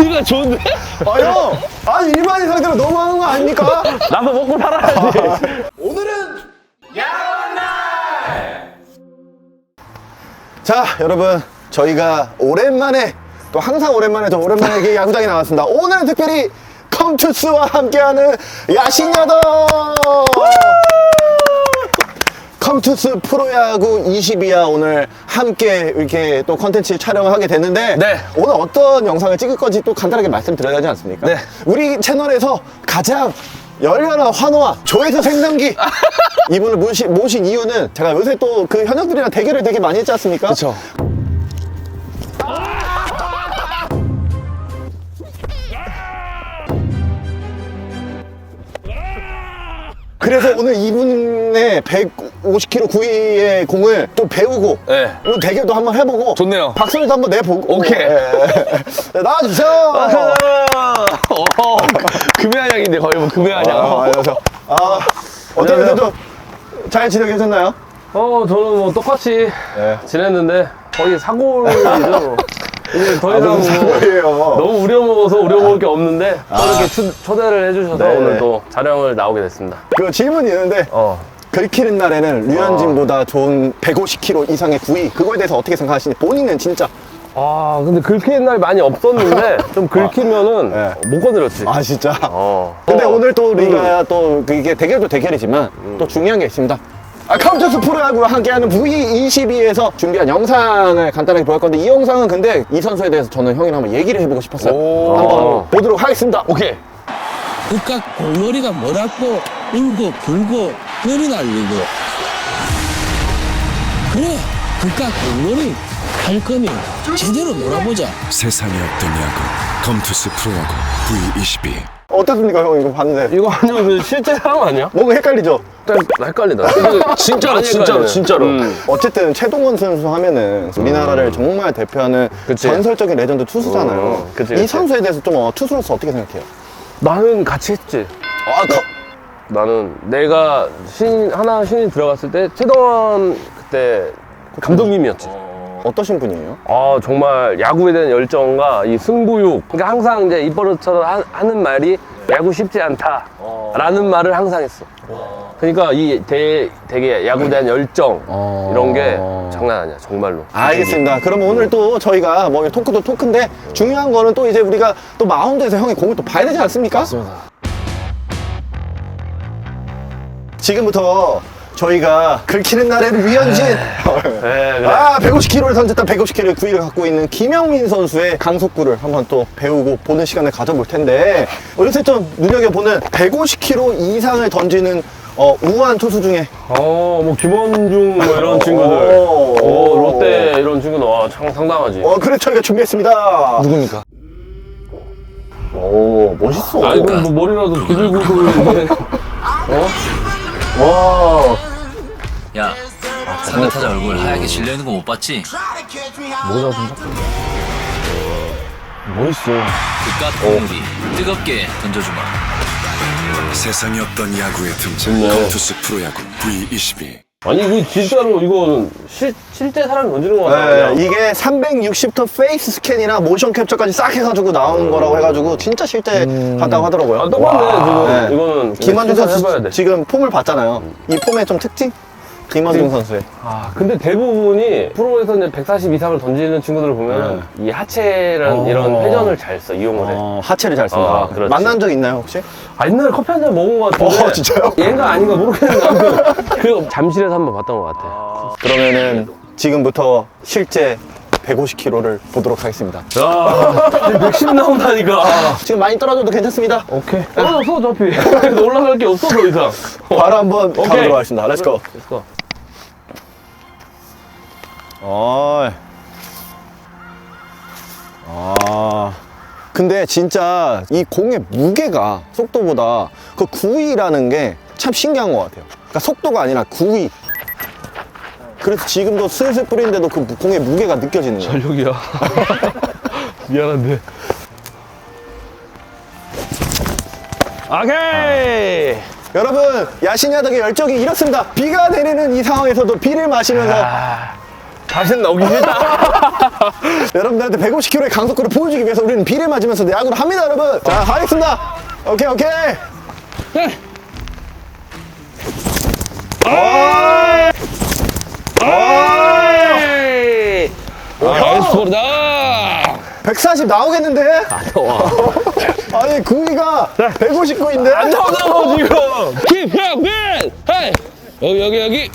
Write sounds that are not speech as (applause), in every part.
이거 좋은데? 아, 형! 아니, 일반인 상태로 너무 하는 거 아닙니까? 나도 먹고 살아야지. 오늘은 자, 여러분. 저희가 오랜만에, 또 항상 오랜만에, 저 오랜만에 이렇게 야구장에 나왔습니다. 오늘은 특별히 컴투스와 함께하는 야신야도! 컴투스 프로야구 22야 오늘 함께 이렇게 또 컨텐츠 촬영을 하게 됐는데 네. 오늘 어떤 영상을 찍을 건지 또 간단하게 말씀드려야 하지 않습니까? 네. 우리 채널에서 가장 열렬한 환호와 조회수 생성기 (laughs) 이분을 모신, 모신 이유는 제가 요새 또 그 현역들이랑 대결을 되게 많이 했지 않습니까? 그쵸. 그래서 오늘 이분의 150kg 구위의 공을 또 배우고 네. 오늘 대결도 한번 해보고 좋네요. 박수도 한번 내보고 오케이. 예. (laughs) 네, 나와주세요 어, 금연양인데 거의 뭐 금연양. 아, 그래서 아 어떻게 안녕하세요. 그래도 잘 지내셨나요? 어, 저는 뭐 똑같이 네. 지냈는데 거의 사골이죠. (laughs) 이제 더 이상 뭐 사골이에요. 너무 우려먹어서 우려먹을 게 없는데 또 이렇게 추- 초대를 해주셔서 네. 오늘 또 촬영을 나오게 됐습니다. 그 질문이 있는데 어. 긁히는 날에는 류현진보다 좋은 150kg 이상의 구위 그거에 대해서 어떻게 생각하시는지 본인은 진짜 아, 근데 긁히는 날이 많이 없었는데 (laughs) 좀 긁히면은 네. 못 건드렸지. 아 진짜 어. 근데 어. 오늘 또 우리가 또 이게 대결도 대결이지만 또 중요한 게 있습니다. 아, 카운트 스 프로야구와 함께하는 V22에서 준비한 영상을 간단하게 보일 건데 이 영상은 근데 이 선수에 대해서 저는 형이랑 한번 얘기를 해보고 싶었어요. 오. 한번 보도록 하겠습니다. 오케이. 그깟 공놀이가 뭐라고 울고 불고 별이 날리고 그래 그깟 공놀이 할 거면 제대로 놀아보자 세상에 없던 야구 컴투스 프로야구 V22 어떻습니까, 형 이거 봤는데? 이거 아니면 그 실제 사람 아니야? 뭔가 헷갈리죠? 일단 헷갈리다. (laughs) 진짜로, 많이 진짜로. 진짜로. 음. 어쨌든 최동원 선수 하면은 우리나라를 정말 대표하는 그치. 전설적인 레전드 투수잖아요. 어, 그치, 이 그치. 선수에 대해서 좀 어, 투수로서 어떻게 생각해요? 나는 같이 했지. 아, 거, 나는 내가 신 하나 신인 들어갔을 때 최동원 그때 감독님이었지. 어떠신 분이에요? 아 정말 야구에 대한 열정과 이 승부욕. 그러니까 항상 이제 입버릇처럼 하, 하는 말이 야구 쉽지 않다라는 말을 항상 했어. 그러니까 이 대, 되게 야구에 대한 열정 이런 게 장난 아니야 정말로. 알겠습니다. 그럼 오늘 또 저희가 뭐 토크도 토크인데 중요한 거는 또 이제 우리가 또 마운드에서 형의 공을 또 봐야 되지 않습니까? 맞습니다. 지금부터 저희가 긁히는 날에는 위현진 네, (laughs) 그래. 아 150kg를 던졌다 150kg의 구위를 갖고 있는 김영민 선수의 강속구를 한번 또 배우고 보는 시간을 가져볼 텐데 요새 좀 눈여겨보는 150kg 이상을 던지는 어, 우한 투수 중에 어, 뭐 김원중 뭐 이런 친구들. 오. 어, 롯데 이런 친구는 와 상, 상당하지. 어 그래 저희가 준비했습니다 누굽니까? 오 멋있어 아니 그럼 뭐 머리라도 비들고 있는데. (laughs) 와 야, 상대 타자 얼굴 하얗게 질려 있는 거 못 봤지? 멋있어. 그깟 공물이 뜨겁게 던져주마. 세상에 없던 야구의 등장 컴투스 프로야구 V22 아니 이거 진짜로 이거 실, 실제 사람이 던지는 거 같아. 네. 이게 360도 페이스 스캔이랑 모션 캡처까지 싹 해가지고 나오는 거라고 해가지고 진짜 실제 같다고 하더라고요. 아, 똑같네 지금 네. 이거는 김원중 진짜 해봐야 선수 돼. 지금 폼을 봤잖아요. 이 폼의 좀 특징? 김원중 선수의. 아 근데 대부분이 프로에서 이제 140 이상을 던지는 친구들을 보면 이 하체랑 어. 이런 회전을 잘 써 이용을 해. 어, 하체를 잘 쓴다. 아, 그렇지. 만난 적 있나요 혹시? 아 옛날에 커피 한 잔 먹은 것 같은데. 어, 진짜요? 얘인가 아닌가 모르겠는데 아무튼 그 잠실에서 한번 봤던 것 같아. 그러면은 지금부터 실제 150kg를 보도록 하겠습니다. 야, 110 나온다니까. 지금 많이 떨어져도 괜찮습니다. 오케이. 떨어졌어 어차피. 그래서 (laughs) 올라갈 게 없어 더 이상. 바로 한번 가보도록 하겠습니다. 렛츠고. 렛츠고. 어이. 아. 근데 진짜 이 공의 무게가 속도보다 그 구위라는 게 참 신기한 것 같아요. 그러니까 속도가 아니라 구위. 그래서 지금도 슬슬 뿌리는데도 그 무- 공의 무게가 느껴지는 거예요. 전력이야. (laughs) 미안한데. 오케이. 여러분, 야신야덕의 열정이 이렇습니다. 비가 내리는 이 상황에서도 비를 마시면서 다 시는 나오기 싫다. 여러분들한테 150km의 강속구를 보여주기 위해서 우리는 비를 맞으면서 야구를 합니다, 여러분. 자, 가겠습니다. 오케이, 오케이. 나이스다 140 나오겠는데? (laughs) 아니, 구위가 159인데? 안 나오고 지금. 빈 헤이 여기 여기 여기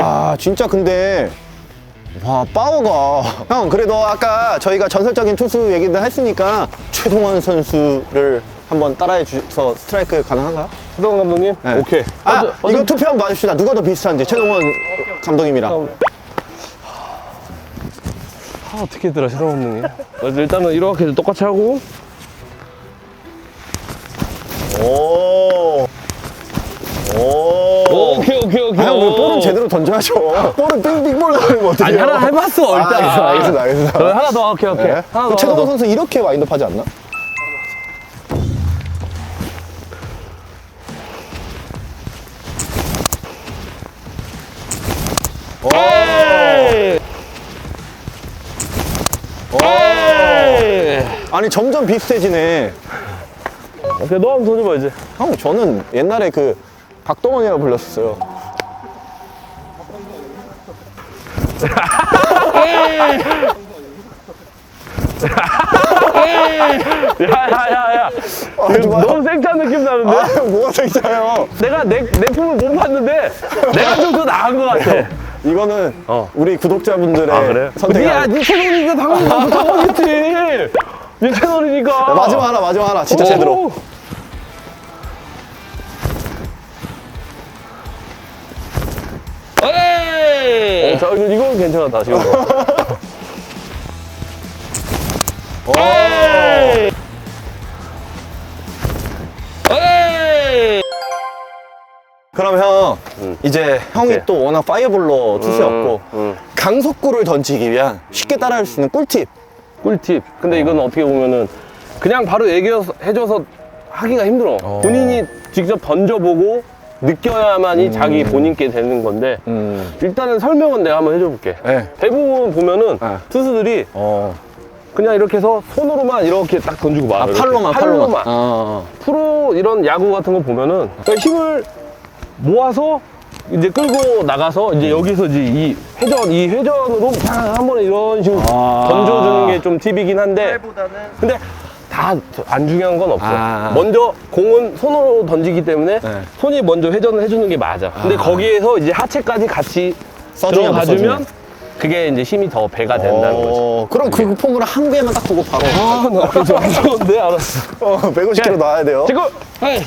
와, 진짜 근데. 와, 파워가. 형, 그래도 아까 저희가 전설적인 투수 얘기도 했으니까 최동원 선수를 한번 따라해 주셔서 스트라이크 가능한가요? 수동 감독님. 네. 오케이. 아, 어저- 어저- 이거 투표 한번 봐줍시다. 누가 더 비슷한지. 최동원 감독님이랑. 아, 어떻게 했더라, 수동 감독님. 그래서 일단은 이렇게 똑같이 하고. 오. 오. 오케이 오케이 오케이 형, 그 볼은 제대로 던져야죠. 볼은 빙빙볼 나가면 어떡해요? 아니, 하나 해봤어, 일단. 아, 알겠습니다, 알겠습니다, 알겠습니다. 그럼 하나 더, 오케이, 오케이. 네. 하나 더. 최동원 더. 선수 이렇게 와인드업 하지 않나? 아니 점점 비슷해지네. 오케이, 너 한번 던져봐, 이제. 형 저는 옛날에 그 박동원이라고 불렀었어요. 야, 야, 야, 야. 아, 좋아요. 너무 생찬 느낌 나는데? 아, 뭐가 생겨요? 내가 내, 내 품을 못 봤는데, 내가 좀 더 나은 것 같아. 이거는 어. 우리 구독자분들의 아, 그래? 선택. 야, 네 채널이니까 당연히 당황했지. 네 채널이니까. 마지막 하나, 마지막 하나, 진짜 오. 제대로. 에이 어, 자, 이거, 이건 괜찮았다, 지금. 에이 그럼 형, 이제 형이 네. 또 워낙 파이어볼로 투수였고 음. 강속구를 던지기 위한 쉽게 따라할 수 있는 꿀팁. 꿀팁. 근데 이건 어떻게 보면은 그냥 바로 얘기해줘서 하기가 힘들어. 본인이 직접 던져보고 느껴야만이 자기 본인께 되는 건데 음. 일단은 설명은 내가 한번 해줘볼게. 네. 대부분 보면은 네. 투수들이 어. 그냥 이렇게 해서 손으로만 이렇게 딱 던지고 말 아, 팔로만, 팔로만. 아, 프로 이런 야구 같은 거 보면은 그러니까 힘을 모아서 이제 끌고 나가서 이제 여기서 이제 이 회전, 이 회전으로 팡한 번에 이런 식으로 아. 던져주는 게 좀 팁이긴 한데 근데 다 안 중요한 건 없어. 아. 먼저 공은 손으로 던지기 때문에 네. 손이 먼저 회전을 해주는 게 맞아. 근데 거기에서 이제 하체까지 같이 써주면 못 들어가주면 써주면. 그게 이제 힘이 더 배가 된다는 거지. 어, 그럼 그 폼을 한 개만 딱 보고 바로 아, 나 그래서 안 좋은데 알았어. 어, 150km 나와야 돼요. 지금 헤이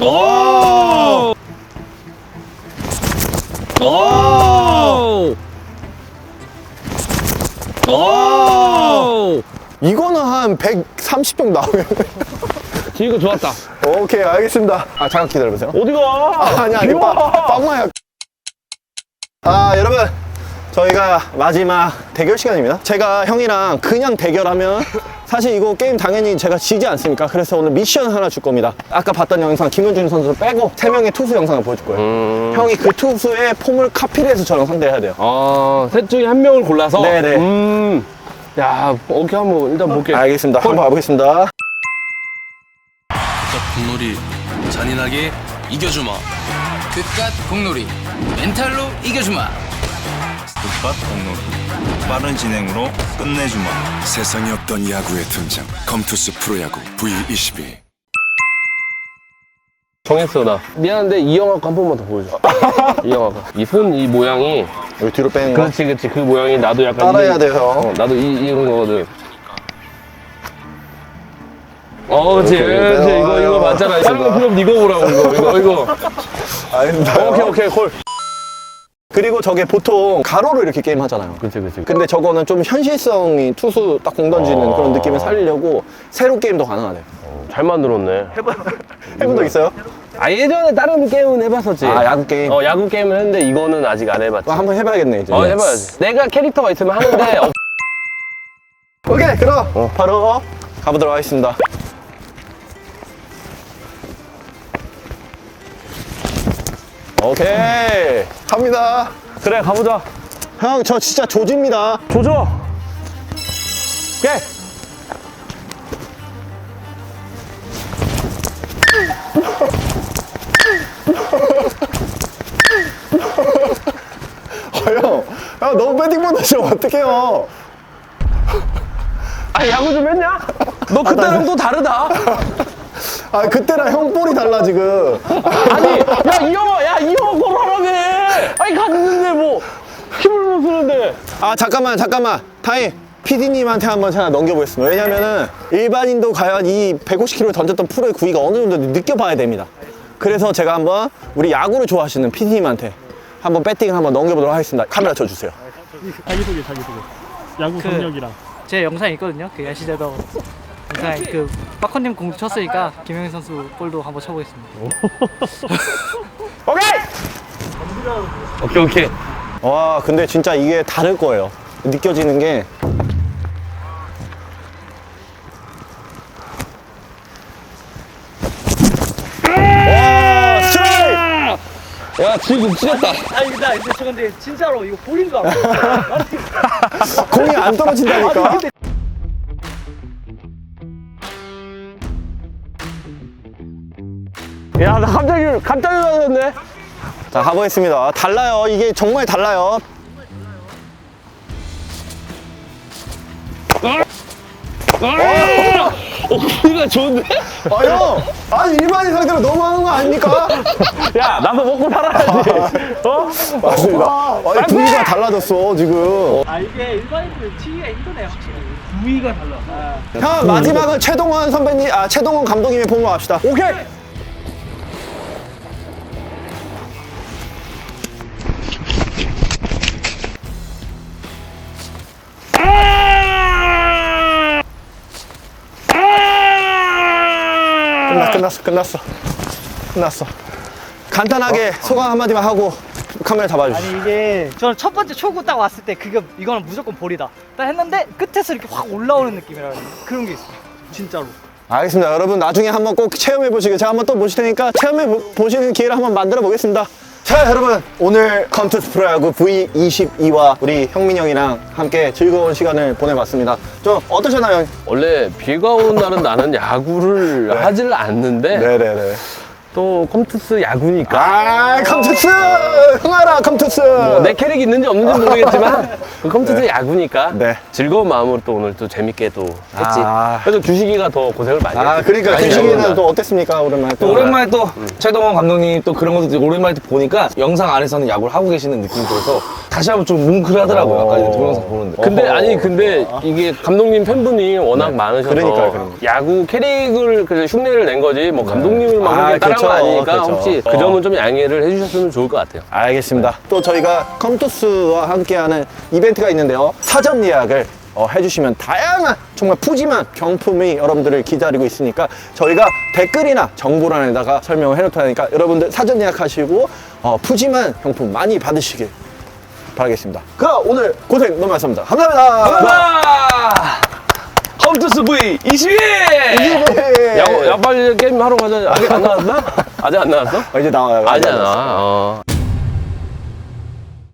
오! 오! 이거는 한 130 정도 나오면. 지금 좋았다. 오케이, 알겠습니다. 아, 잠깐 기다려보세요. 어디 가? 아니, 아니, 비와. 빠, 빵마야. 아, 여러분. 저희가 마지막 대결 시간입니다. 제가 형이랑 그냥 대결하면 사실 이거 게임 당연히 제가 지지 않습니까? 그래서 오늘 미션 하나 줄 겁니다. 아까 봤던 영상 김현준 선수 빼고 세명의 투수 영상을 보여줄 거예요. 음. 형이 그 투수의 폼을 카피를 해서 저랑 상대해야 돼요. 아, 셋 중에 한 명을 골라서. 네네. 음. 야, 오케이 한번 일단 볼게. 알겠습니다. 한번 가보겠습니다. 공놀이 잔인하게 이겨주마 그깟 공놀이 멘탈로 이겨주마 끝밭 공놀이 빠른 진행으로 끝내주마 세상에 없던 야구의 등장 컴투스 프로야구 V22 정했어, 나. 미안한데 이영학 한 번만 더 보여줘. (laughs) 이영학. 이손 이 모양이. 여기 뒤로 빼는 거. 그렇지, 그렇지. 그 모양이 나도 약간. 따라해야 이- 돼요, 형. 어, 나도 이, 이런 거거든. 어, 그렇지. 이렇게 그렇지. 이거, 이거. 맞잖아. 다른 필요 없 이거 보라고, 이거, 이거, 이거. 알겠습니다. (laughs) 오케이, 오케이, 콜. 그리고 저게 보통 가로로 이렇게 게임 하잖아요. 그렇지, 그렇지. 근데 저거는 좀 현실성이 투수 딱 공 던지는 어. 그런 느낌을 살리려고 세로 게임도 가능하대요. 잘 만들었네. (laughs) 해본 적 있어요? 아 예전에 다른 게임은 해봤었지. 아, 야구 게임? 어 야구 게임을 했는데 이거는 아직 안 해봤지. 어, 한번 해봐야겠네 이제 어 해봐야지. 내가 캐릭터가 있으면 하는데 (laughs) 어, 오케이 그럼 바로 가보도록 하겠습니다 오케이 갑니다 그래 가보자. 형 저 진짜 조집니다 조져. 오케이 아, 형, 형 너무 배팅 못하시면 어떡해요 아 야구 좀 했냐? 너 그때랑 또 다르다. 아 그때랑 형 볼이 달라 지금 아니 야 이영아 야 이영아 골하라며. 아니 갔는데 뭐. 힘을 못 쓰는데. 아 잠깐만 잠깐만. 타임 PD님한테 한번 제가 넘겨보겠습니다. 왜냐면은 일반인도 과연 이 150kg 던졌던 프로의 구위가 어느 정도 느껴봐야 됩니다. 그래서 제가 한번 우리 야구를 좋아하시는 PD님한테 한번 배팅을 한번 넘겨보도록 하겠습니다. 카메라 쳐주세요. 자기소개 자기소개. 야구 경력이랑. 제 영상이 있거든요. 그 야시대도 영상 그 빠커님 공 쳤으니까 김영희 선수 볼도 한번 쳐보겠습니다. (laughs) 오케이 오케이. 와 근데 진짜 이게 다를 거예요 느껴지는 게 와, 스트라이크! 야 지금 찢었다 아니 근데 근데 저 근데 진짜로 이거 볼인 거 알아? (laughs) 공이 안 떨어진다니까 야나 갑자기 갑자기 놀랐네. 자 가보겠습니다 달라요 이게 정말 달라요 어 구위가 좋은데? 아 형! 아니 일반인 상대로 너무 하는 거 아닙니까? 야 나도 먹고 살아야지. 어? 맞습니다 아니 분위기가 달라졌어 지금 아 이게 일반인들 치기가 힘드네 확실히. 부위가 달라. 형 마지막은 최동원 선배님 아 최동원 감독님의 폼으로 합시다 오케이 끝났, 끝났어 끝났어 끝났어 간단하게 소감 한마디만 하고 카메라 잡아주시죠 아니 이게 저는 첫 번째 초구 딱 왔을 때 그거 이거는 무조건 볼이다. 딱 했는데 끝에서 이렇게 확 올라오는 느낌이라 그런 게 있어. 진짜로. 알겠습니다. 여러분 나중에 한번 꼭 체험해 보시고 제가 한번 또 모실 테니까 체험해 보- 보시는 기회를 한번 만들어 보겠습니다. 자 여러분 오늘 컴투스 프로야구 V22와 우리 형민 형이랑 함께 즐거운 시간을 보내봤습니다. 좀 어떠셨나요? 원래 비가 오는 날은 나는 야구를 (laughs) 하질 않는데 네네네. 또 컴투스 야구니까 아 컴투스 흥하라 컴투스. 뭐 내 캐릭 있는지 없는지 모르겠지만 (laughs) 그 컴투스 야구니까 네. 즐거운 마음으로 또 오늘 또 재밌게 또 했지. 아. 그래서 규식이가 더 고생을 많이 아 했지. 그러니까 많이 규식이는. 또 어땠습니까 오랜만에 또. 또 오랜만에 또 최동원 감독님 또 그런 것도 오랜만에 또 보니까 영상 안에서는 야구를 하고 계시는 느낌이 들어서 다시 한번 좀 뭉클하더라고요 아까 이제 동영상 보는데 근데 아니 근데 이게 감독님 팬분이 워낙 많으셔서 그러니까요, 그러니까요. 야구 캐릭을 그 흉내를 낸 거지 뭐 감독님을 막 아, 그렇게 따라한 거 그쵸, 아니니까 그쵸. 혹시 그 어. 점은 좀 양해를 해주셨으면 좋을 것 같아요. 알겠습니다. 또 저희가 컴투스와 함께하는 이벤트가 있는데요. 사전 예약을 어, 해주시면 다양한 정말 푸짐한 경품이 여러분들을 기다리고 있으니까 저희가 댓글이나 정보란에다가 설명을 해놓을 테니까 여러분들 사전 예약하시고 어, 푸짐한 경품 많이 받으시길 바라겠습니다. 그럼 오늘 고생 너무 많습니다. 감사합니다. 아! 컴투스 V 22! 네. 야, 야 빨리 게임 하러 가자. 아직 안 나왔나? 아직 안 나왔어? 어, 이제 나와요. 아직 안 나와. 어.